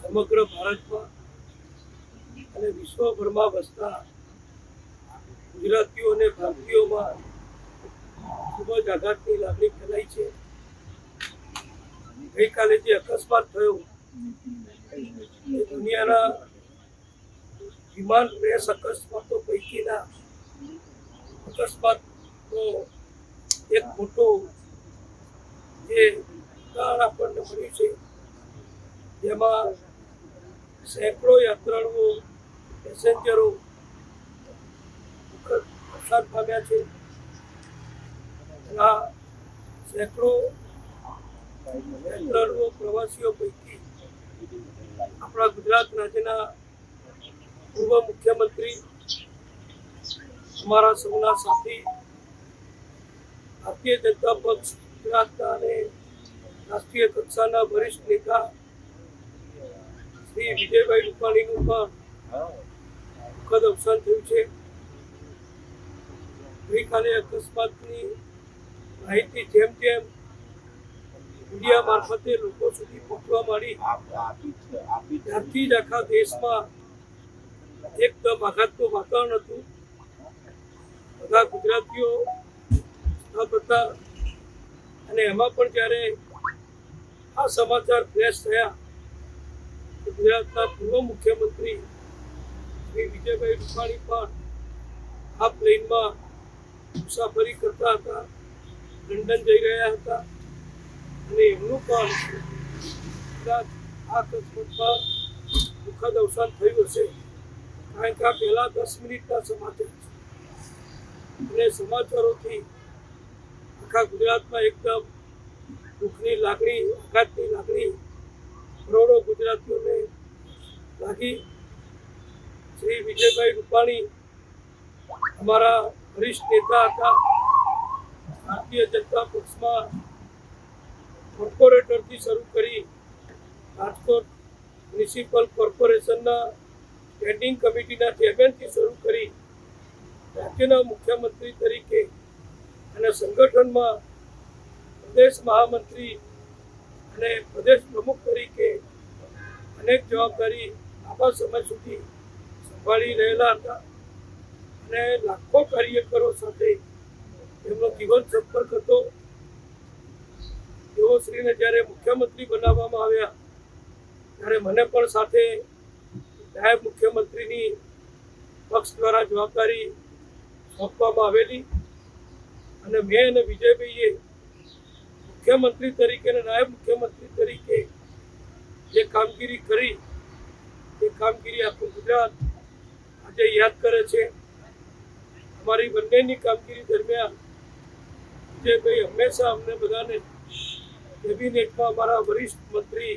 સમગ્ર ભારતમાં અને વિશ્વભરમાં વસતા ગુજરાતીઓ અને ભારતીયોમાં ખૂબ જ આઘાતની લાગણી ફેલાઈ છે. ગઈકાલે જે અકસ્માત થયો દુનિયાના વિમાન ક્રેશ અકસ્માતો પૈકીના. અકસ્માતનો એક મોટો જે ઉદાહરણ આપણને મળ્યું છે. જેમાં સેંકડો યાત્રાળુઓ, પેસેન્જરો નુકસાન પામ્યા છે. આ સેંકડો યાત્રાળુઓ, પ્રવાસીઓ પૈકી આપણા ગુજરાત રાજ્યના પૂર્વ મુખ્યમંત્રી અમારા સૌના સાથી, ભારતીય જનતા પક્ષ ગુજરાતના અને રાષ્ટ્રીય કક્ષાના વરિષ્ઠ નેતા શ્રી વિજયભાઈ રૂપાણીનું પણ દુઃખદ અવસાન થયું છે. ગઈકાલે અકસ્માતની માહિતી જેમ જેમ મીડિયા મારફતે લોકો સુધી પહોંચવા માંડી. ત્યારથી જ આખા દેશમાં એકદમ આઘાતનું વાતાવરણ હતું. બધા ગુજરાતીઓ હતા અને એમાં પણ જ્યારે આ સમાચાર ફ્લેશ થયા ગુજરાતના પૂર્વ મુખ્યમંત્રી શ્રી વિજયભાઈ રૂપાણી પણ આ પ્લેનમાં મુસાફરી કરતા હતા, લંડન જઈ રહ્યા હતા. અને એમનું પણ કદાચ આ અકસ્માતમાં દુઃખદ અવસાન થયું હશે. કે પહેલા દસ મિનિટના સમાચાર અને સમાચારોથી આખા ગુજરાતમાં એકદમ દુઃખની લાગણી, આઘાતની લાગણી કરોડો ગુજરાતીઓને લાગી. શ્રી વિજયભાઈ રૂપાણી અમારા વરિષ્ઠ નેતા હતા. ભારતીય જનતા પક્ષમાં કોર્પોરેટરથી શરૂ કરી રાજકોટ મ્યુનિસિપલ કોર્પોરેશનના સ્ટેન્ડિંગ કમિટીના ચેરમેનથી શરૂ કરી રાજ્યના મુખ્યમંત્રી તરીકે અને સંગઠનમાં પ્રદેશ મહામંત્રી અને પ્રદેશ પ્રમુખ તરીકે અનેક જવાબદારી લાંબા સમય સુધી સંભાળી રહેલા હતા અને લાખો કાર્યકરો સાથે એમનો જીવન સંપર્ક હતો. તેઓ શ્રીને જ્યારે મુખ્યમંત્રી બનાવવામાં આવ્યા, ત્યારે મને પણ સાથે નાયબ મુખ્યમંત્રીની પક્ષ દ્વારા જવાબદારી સોંપવામાં આવેલી અને મેં અને વિજયભાઈએ મુખ્યમંત્રી તરીકે અને નાયબ મુખ્યમંત્રી તરીકે જે કામગીરી કરી, એ કામગીરી આખું ગુજરાત આજે યાદ કરે છે. અમારી બંનેની કામગીરી દરમિયાન વિજયભાઈ હંમેશા અમને બધાને કેબિનેટમાં અમારા વરિષ્ઠ મંત્રી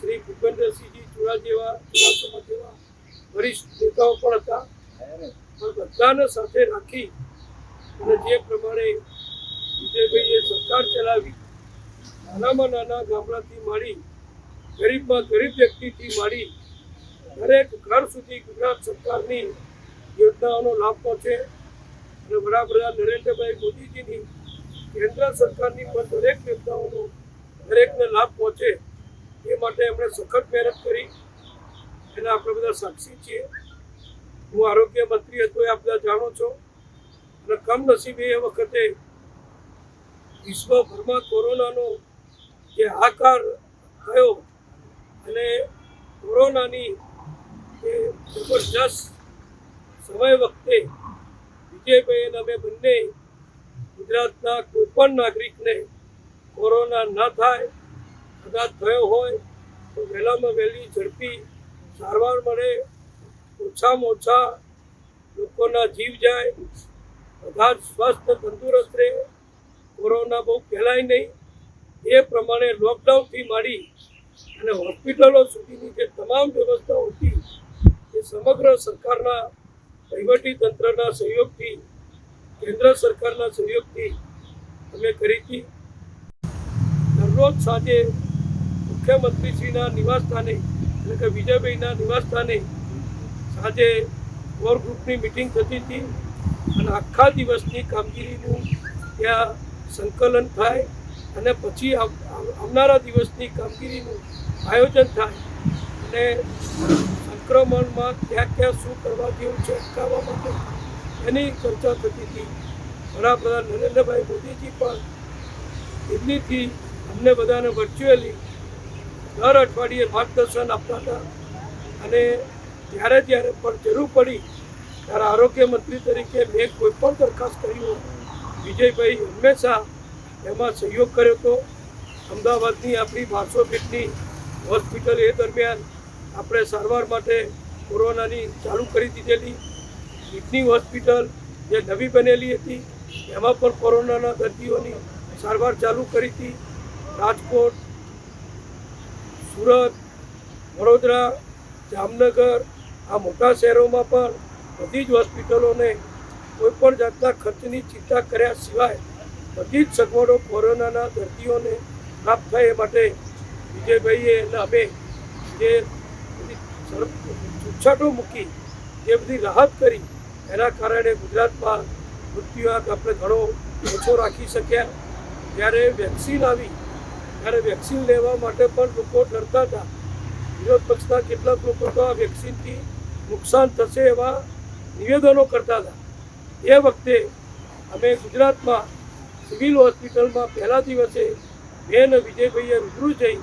શ્રી ભૂપેન્દ્રસિંહજી ચુડા જેવા ચુડાસમા જેવા વરિષ્ઠ નેતાઓ પણ હતા. બધાને સાથે રાખી અને જે પ્રમાણે વિજયભાઈએ સરકાર ચલાવી, નાનામાં નાના ગામડાથી માંડી, ગરીબમાં ગરીબ વ્યક્તિથી માંડી, દરેક ઘર સુધી ગુજરાત સરકારની યોજનાઓનો લાભ પહોંચે. અને વડાપ્રધાન નરેન્દ્રભાઈ મોદીજીની કેન્દ્ર સરકારની પણ દરેક યોજનાઓનો દરેકને લાભ પહોંચે. એ માટે એમણે સખત મહેનત કરી. એના આપણે બધા સાક્ષી છીએ. હું આરોગ્ય મંત્રી હતો, એ બધા જાણો છો. અને કમનસીબે એ વખતે વિશ્વભરમાં કોરોનાનો જે આકાર થયો અને કોરોનાની એ જબરજસ્ત સમય વખતે વિજયભાઈ અને અમે બંને ગુજરાતના કોઈ પણ નાગરિકને કોરોના ન થાય કદાચ થયો હોય તો વહેલામાં વહેલી ઝડપી સારવાર મળે, ઓછામાં ઓછા લોકોના જીવ જાય બધા સ્વસ્થ તંદુરસ્ત રહે. કોરોના બહુ ફેલાય નહીં. એ પ્રમાણે લોકડાઉનથી માંડી અને હોસ્પિટલો સુધીની જે તમામ વ્યવસ્થાઓ હતી, એ સમગ્ર સરકારના તંત્રના સહયોગથી, કેન્દ્ર સરકારના સહયોગથી અમે કરી હતી. દરરોજ સાંજે મુખ્યમંત્રીશ્રીના નિવાસસ્થાને એટલે કે વિજયભાઈના નિવાસસ્થાને સાંજે કોર ગ્રુપની મિટિંગ થતી હતી અને આખા દિવસની કામગીરીનું ત્યાં સંકલન થાય અને પછી આવ- આવ- આવનારા દિવસની કામગીરીનું આયોજન થાય અને સંક્રમણમાં ક્યાં ક્યાં શું કરવા જેવું છે અટકાવવા માટે એની ચર્ચા થતી હતી. વડાપ્રધાન નરેન્દ્રભાઈ મોદીજી પણ દિલ્હીથી અમને બધાને વર્ચ્યુઅલી દર અઠવાડિયે માર્ગદર્શન આપતા હતા અને જ્યારે જ્યારે પણ જરૂર પડી ત્યારે આરોગ્ય મંત્રી તરીકે મેં કોઈ પણ દરખાસ્ત કરી હોય, વિજયભાઈ હંમેશા એમાં સહયોગ કર્યો હતો. અમદાવાદની આપણી બારસો ફીટની હોસ્પિટલ એ દરમિયાન આપણે સારવાર માટે કોરોનાની ચાલુ કરી દીધેલી. કિડની હોસ્પિટલ જે નવી બનેલી હતી, એમાં પણ કોરોનાના દર્દીઓની સારવાર ચાલુ કરી હતી. રાજકોટ સુરત, વડોદરા, જામનગર, આ મોટા શહેરોમાં પણ બધી જ હોસ્પિટલોને કોઈપણ જાતના ખર્ચની ચિંતા કર્યા સિવાય બધી જ સગવડો કોરોનાના દર્દીઓને પ્રાપ્ત થાય એ માટે વિજયભાઈએ અને અમે જે છૂટછાટો મૂકી જે બધી રાહત કરી, એના કારણે ગુજરાતમાં મૃત્યુઆંક આપણે ઘણો ઓછો રાખી શક્યા. જ્યારે વેક્સિન આવી ત્યારે વેક્સિન લેવા માટે પણ લોકો ડરતા હતા. વિરોધ પક્ષના કેટલાક લોકો તો આ વેક્સિનથી નુકસાન થશે એવા નિવેદનો કરતા હતા. એ વખતે અમે ગુજરાતમાં સિવિલ હોસ્પિટલમાં પહેલા દિવસે બેન વિજયભાઈએ રૂબરૂ જઈ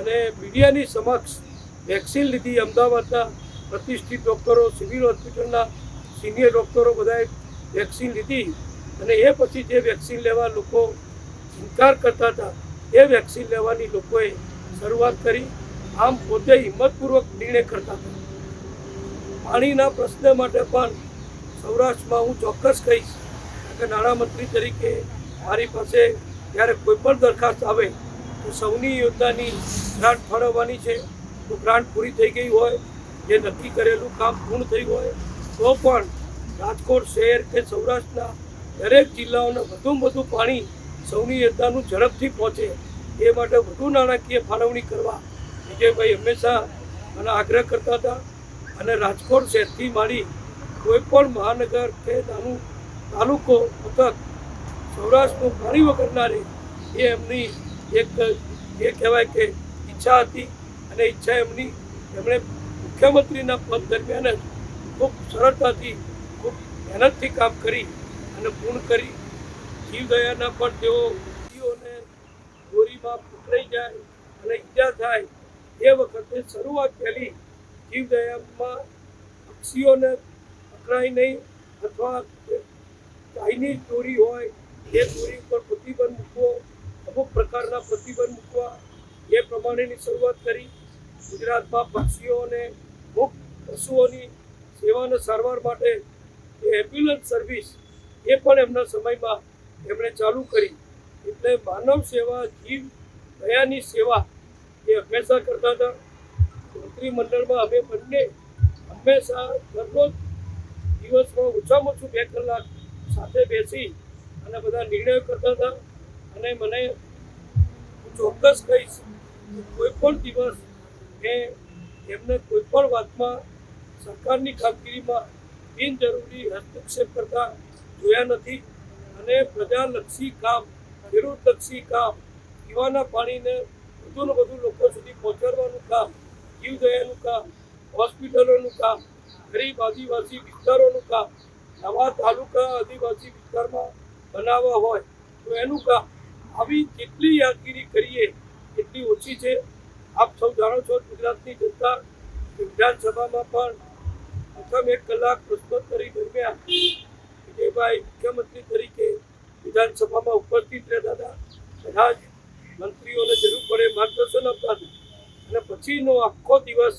અને મીડિયાની સમક્ષ વેક્સિન લીધી. અમદાવાદના પ્રતિષ્ઠિત ડૉક્ટરો, સિવિલ હોસ્પિટલના સિનિયર ડૉક્ટરો બધાએ વેક્સિન લીધી અને એ પછી જે વેક્સિન લેવા લોકો ઇનકાર કરતા હતા એ વેક્સિન લેવાની લોકોએ શરૂઆત કરી. આમ પોતે હિંમતપૂર્વક નિર્ણય કરતા હતા. પાણીના પ્રશ્ન માટે પણ સૌરાષ્ટ્રમાં હું ચોક્કસ કહીશ કે નાણામંત્રી તરીકે મારી પાસે જ્યારે કોઈ પણ દરખાસ્ત આવે તો સૌની યોજનાની ગ્રાન્ટ ફાળવવાની છે. તો ગ્રાન્ટ પૂરી થઈ ગઈ હોય, જે નક્કી કરેલું કામ પૂર્ણ થયું હોય, તો પણ રાજકોટ શહેર કે સૌરાષ્ટ્રના દરેક જિલ્લાઓને વધુમાં વધુ પાણી સૌની યોજનાનું ઝડપથી પહોંચે એ માટે વધુ નાણાકીય ફાળવણી કરવા વિજયભાઈ હંમેશા મને આગ્રહ કરતા હતા અને રાજકોટ શહેરથી માંડી કોઈ પણ મહાનગર કે નાનું તાલુકો મથક સૌરાષ્ટ્રનું પાણી વગર ના રહે એ એમની એક એ કહેવાય કે ઈચ્છા હતી અને ઈચ્છા એમની એમણે મુખ્યમંત્રીના પદ દરમિયાન જ ખૂબ સરળતાથી ખૂબ મહેનતથી કામ કરી અને પૂર્ણ કરી જીવદયાના પણ તેઓ વ્યક્તિઓને દોરીમાં પકડાઈ જાય અને ઈજા થાય એ વખતે શરૂઆત પહેલી જીવદયામાં પક્ષીઓને પકડાય નહીં અથવા ચાઇનીઝ દોરી હોય, એ દોરી ઉપર પ્રતિબંધ મૂકવો, અમુક પ્રકારના પ્રતિબંધ મૂકવા, એ પ્રમાણેની શરૂઆત કરી. ગુજરાતમાં પક્ષીઓને મુક્ત પશુઓની સેવાને સારવાર માટે એમ્બ્યુલન્સ સર્વિસ, એ પણ એમના સમયમાં એમણે ચાલુ કરી. એટલે માનવ સેવા, જીવ દયાની સેવા એ હંમેશા કરતા હતા. મંત્રીમંડળમાં અમે બંને હંમેશા દરરોજ દિવસમાં ઓછામાં ઓછું બે કલાક સાથે બેસી અને બધા નિર્ણયો કરતા હતા. અને મને ચોક્કસ કહીશ કોઈ પણ દિવસ મેં એમને કોઈ પણ વાતમાં સરકારની કામગીરીમાં બિનજરૂરી હસ્તક્ષેપ કરતા જોયા નથી. અને પ્રજાલક્ષી કામ, ખેડૂતલક્ષી કામ, પીવાના પાણીને વધુને વધુ લોકો સુધી પહોંચાડવાનું કામ, જીવદયાનું કામ, હોસ્પિટલોનું કામ, ગરીબ આદિવાસી વિસ્તારોનું કામ, નવા તાલુકા આદિવાસી વિસ્તારમાં બનાવવા હોય તો એનું કામ આવી જેટલી યાદગીરી કરીએ, એટલી ઓછી છે. આપ સૌ જાણો છો ગુજરાતની જનતા વિધાનસભામાં પણ પ્રથમ એક કલાક પ્રશ્નોત્તરી દરમિયાન વિજયભાઈ મુખ્યમંત્રી તરીકે વિધાનસભામાં ઉપસ્થિત રહેતા હતા. બધા જ મંત્રીઓને જરૂર પડે માર્ગદર્શન આપતા હતા. અને પછીનો આખો દિવસ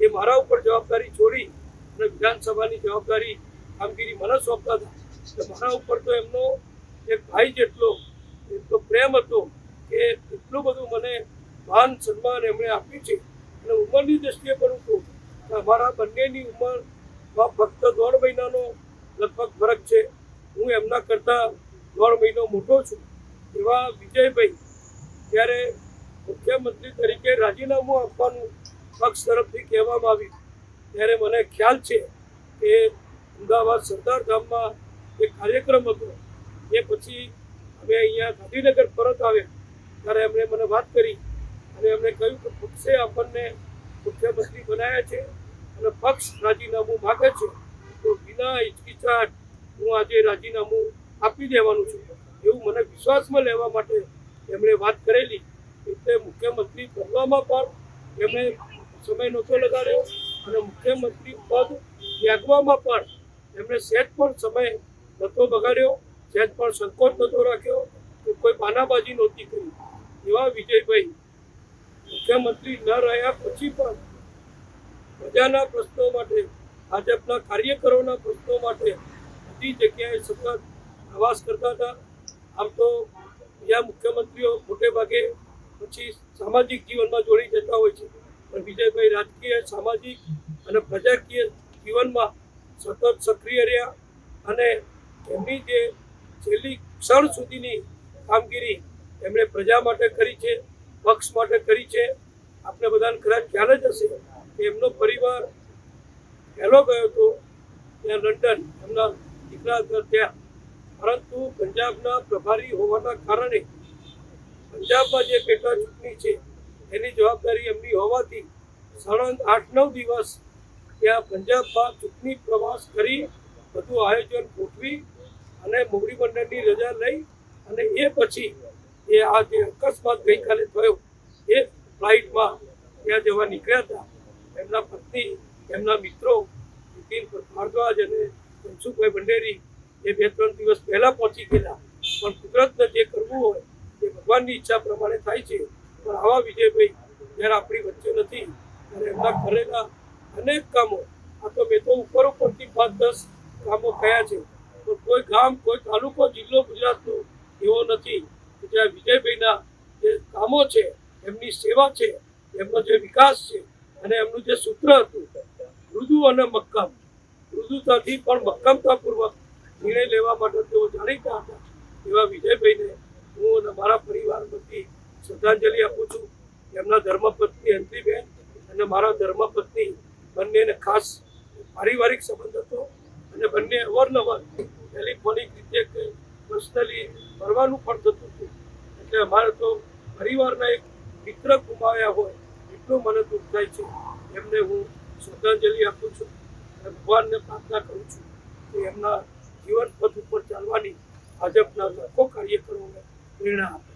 એ મારા ઉપર જવાબદારી છોડી અને વિધાનસભાની જવાબદારી કામગીરી મને સોંપતા હતા. એટલે મારા ઉપર તો એમનો એક ભાઈ જેટલો, એટલો પ્રેમ હતો કે એટલું બધું મને માન સન્માન એમણે આપ્યું છે. અને ઉંમરની દ્રષ્ટિએ પણ હું કહું અમારા બંનેની ઉંમરમાં ફક્ત દોઢ મહિનાનો લગભગ ફરક છે. હું એમના કરતાં દોઢ મહિનો મોટો છું, એવા વિજયભાઈ ત્યારે મુખ્યમંત્રી તરીકે રાજીનામું આપવાનું પક્ષ તરફથી કહેવામાં આવ્યું, ત્યારે મને ખ્યાલ છે કે અમદાવાદ સરદારધામમાં જે કાર્યક્રમ હતો, એ પછી અમે અહીંયા ગાંધીનગર પરત આવ્યા, ત્યારે એમણે મને વાત કરી અને એમણે કહ્યું કે પક્ષે આપણને મુખ્યમંત્રી બનાવ્યા છે અને પક્ષ રાજીનામું માગે છે, તો વિના હિચકિચાટ હું આજે રાજીનામું આપી દેવાનું છું. એવું મને વિશ્વાસમાં લેવા માટે એમણે વાત કરેલી. એટલે મુખ્યમંત્રી બનવામાં પણ એમણે સમય નહોતો લગાડ્યો અને મુખ્યમંત્રી પદ ત્યાગવામાં પણ એમણે સહેજ પણ સમય નહોતો બગાડ્યો સહેજ પણ સંકોચ નહોતો રાખ્યો કે કોઈ પાનાબાજી નહોતી કરી. એવા વિજયભાઈ મુખ્યમંત્રી ન રહ્યા પછી પણ પ્રજાના પ્રશ્નો માટે, ભાજપના કાર્યકરોના પ્રશ્નો માટે બધી જગ્યાએ સતત પ્રવાસ કરતા હતા. આમ તો બીજા મુખ્યમંત્રીઓ મોટે ભાગે પછી સામાજિક જીવનમાં જોડી જતા હોય છે. પણ વિજયભાઈ રાજકીય, સામાજિક અને પ્રજાકીય જીવનમાં સતત સક્રિય રહ્યા અને એમની જે છેલ્લી ક્ષણ સુધીની કામગીરી એમણે પ્રજા માટે કરી છે, પક્ષ માટે કરી છે. આપણે બધાને કદાચ ખ્યાલ જ હશે કે એમનો પરિવાર પહેલો ગયો હતો ત્યાં લંડન. એમના દીકરા ત્યાં. પરંતુ પંજાબના પ્રભારી હોવાના કારણે પંજાબમાં જે પેટા ચૂંટણી છે, એની જવાબદારી એમની હોવાથી સળંગ આઠ નવ દિવસ ત્યાં પંજાબમાં ચૂંટણી પ્રવાસ કરી બધું આયોજન ગોઠવી અને મોવડી મંડળની રજા લઈ અને એ પછી એ આ જે અકસ્માત ગઈકાલે થયો, એ ફ્લાઇટમાં ત્યાં જવા નીકળ્યા હતા. એમના પત્ની, એમના મિત્રો, નીતિન ભારદ્વાજ અને મનસુખભાઈ ભંડેરી એ બે, ત્રણ દિવસ પહેલા પહોંચી ગયેલા. પણ કુદરતને જે કરવું હોય, એ ભગવાનની ઈચ્છા પ્રમાણે થાય છે. પણ આવા વિજયભાઈ જ્યારે આપણી વચ્ચે નથી, ત્યારે એમના કરેલા અનેક કામો, આ તો મેં તો ઉપર ઉપરથી પાંચ, દસ કામો કયા છે. પણ કોઈ ગામ, કોઈ તાલુકો, જિલ્લો ગુજરાતનો એવો નથી કે જ્યાં વિજયભાઈના જે કામો છે, એમની સેવા છે, એમનો જે વિકાસ છે અને એમનું જે સૂત્ર હતું, મૃદુ અને મક્કમ. મૃદુતાથી પણ મક્કમતાપૂર્વક નિર્ણય લેવા માટે તેઓ જાણીતા હતા. એવા વિજયભાઈને હું અને મારા પરિવાર વતી શ્રદ્ધાંજલિ આપું છું. એમના ધર્મપત્ની અંતિબેન અને મારા ધર્મપત્ની બંનેને ખાસ પારિવારિક સંબંધ હતો અને બંને અવારનવાર ટેલિફોનિક રીતે કે પર્સનલી ફરવાનું પણ થતું હતું. એટલે અમારે તો પરિવારના એક મિત્ર ગુમાવ્યા હોય એટલું મને દુઃખ થાય છે. એમને હું શ્રદ્ધાંજલિ આપું છું અને ભગવાનને પ્રાર્થના કરું છું કે એમના જીવન પથ ઉપર ચાલવાની ભાજપના લાખો કાર્યકરોને પ્રેરણા આપે